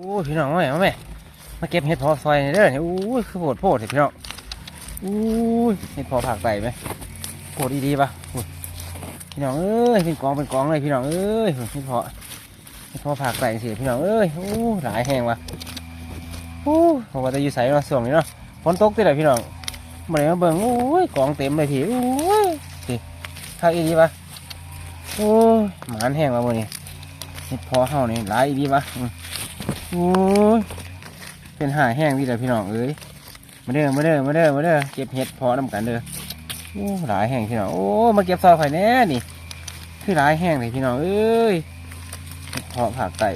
โอ้พี่น้องมาแม่มาแม่มาเก็บเห็ดพอซอยเด้อเนี่ยโอ้ยคือโผดโผดเห็ดพี่น้องโอ้ยเห็ดพอผักไตไหมโผดดีๆปะพี่น้องเอ้ยเป็นกองเป็นกองเลยพี่น้องเอ้ยเห็ดพอเห็ดพอผักไตสิพี่น้องเอ้ยโอ้หลายแห้งว่ะโอ้ผมว่าจะอยู่ใส่เนาะส่วงนี้เนาะฝนตกติดเลยพี่น้องมาเลยมาเบิ่งโอ้ยกองเต็มเลยพี่โอ้ยสิผักอีดีปะโอ้ยหมานแห้งมาโมนี่เห็ดพอเฮานี่หลายอีดีปะ โอ้ยเป็นหายแห้งดีเลยพี่น้องเอ้ยมาเด้อมาเด้อมาเด้อมาเด้อเก็บเห็ดเพอนำกันเด้อโอ้หลายแห้งพี่น้องโอ้มาเก็บซอยไข่แน่นี่ คือหลายแห้งเลยพี่น้องเอ้ยเพาะผักไก่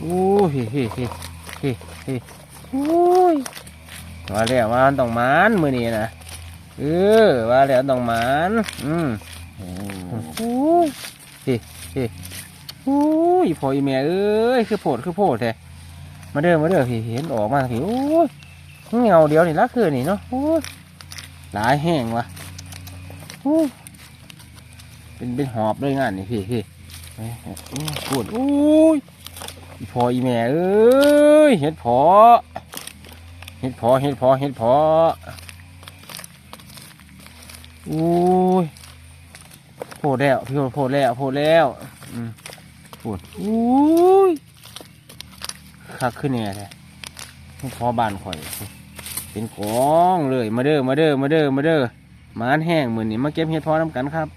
โอ้เฮ้เฮ้เฮ้เฮ้เฮ้โอ้ยว่าแล้วว่าต้องมานมือนี้นะเออว่าแล้วต้องมานอืมโอ้ยเฮ้เฮ้ อ้ยพออีแม่เอ้ยคือโพดคือโพดแท้มาเด้อมาเด้อพี่เห็นออกมาพี่โอ้ยเงาเดียวนี่ละคือนี่เนาะโอ้ยหลายแห้งว่ะโอ้ยเป็นเป็นหอบเลยงานนี่พี่พี่โอ้ยปวดโอ้ยพออีแม่เอ้ยเห็ดพอเห็ดพอเห็ดพอเห็ดพอโอ้ยโพดแล้วพี่โพดแล้วโพดแล้วอืม โพดอุ้ยคักขึ้นเนี่ยแท้พอบานข่อย เป็นกองเลย มาเด้อ มาเด้อ มาเด้อ มาเด้อหมานแห้งมือนี่มาเก็บเห็ดพอน้ำกันครับ